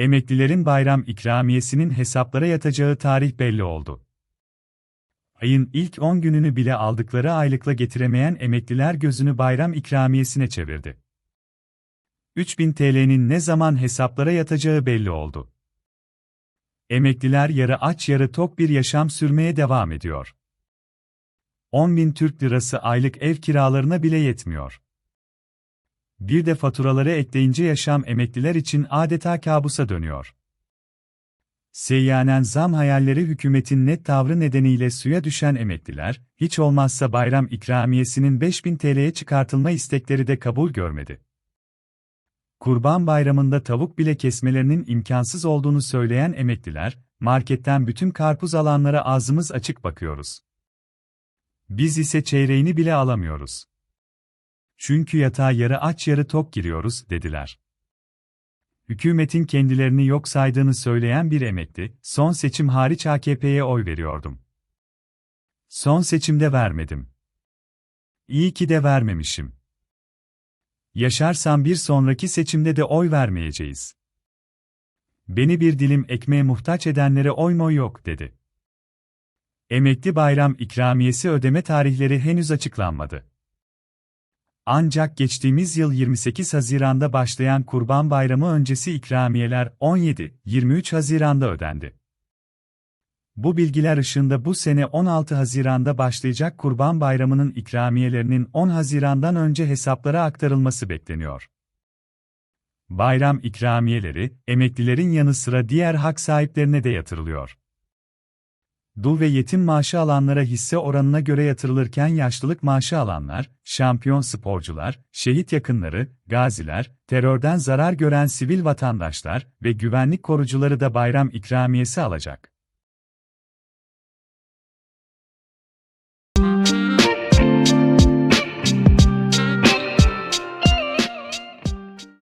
Emeklilerin bayram ikramiyesinin hesaplara yatacağı tarih belli oldu. Ayın ilk 10 gününü bile aldıkları aylıkla getiremeyen emekliler gözünü bayram ikramiyesine çevirdi. 3000 TL'nin ne zaman hesaplara yatacağı belli oldu. Emekliler yarı aç yarı tok bir yaşam sürmeye devam ediyor. 10 bin Türk lirası aylık ev kiralarına bile yetmiyor. Bir de faturaları ekleyince yaşam emekliler için adeta kabusa dönüyor. Seyyanen zam hayalleri hükümetin net tavrı nedeniyle suya düşen emekliler, hiç olmazsa bayram ikramiyesinin 5000 TL'ye çıkartılma istekleri de kabul görmedi. Kurban Bayramı'nda tavuk bile kesmelerinin imkansız olduğunu söyleyen emekliler, marketten bütün karpuz alanlara ağzımız açık bakıyoruz. Biz ise çeyreğini bile alamıyoruz. Çünkü yatağa yarı aç yarı tok giriyoruz, dediler. Hükümetin kendilerini yok saydığını söyleyen bir emekli, son seçim hariç AKP'ye oy veriyordum. Son seçimde vermedim. İyi ki de vermemişim. Yaşarsam bir sonraki seçimde de oy vermeyeceğiz. Beni bir dilim ekmeğe muhtaç edenlere oy moy yok, dedi. Emekli bayram ikramiyesi ödeme tarihleri henüz açıklanmadı. Ancak geçtiğimiz yıl 28 Haziran'da başlayan Kurban Bayramı öncesi ikramiyeler 17-23 Haziran'da ödendi. Bu bilgiler ışığında bu sene 16 Haziran'da başlayacak Kurban Bayramı'nın ikramiyelerinin 10 Haziran'dan önce hesaplara aktarılması bekleniyor. Bayram ikramiyeleri, emeklilerin yanı sıra diğer hak sahiplerine de yatırılıyor. Dul ve yetim maaşı alanlara hisse oranına göre yatırılırken yaşlılık maaşı alanlar, şampiyon sporcular, şehit yakınları, gaziler, terörden zarar gören sivil vatandaşlar ve güvenlik korucuları da bayram ikramiyesi alacak.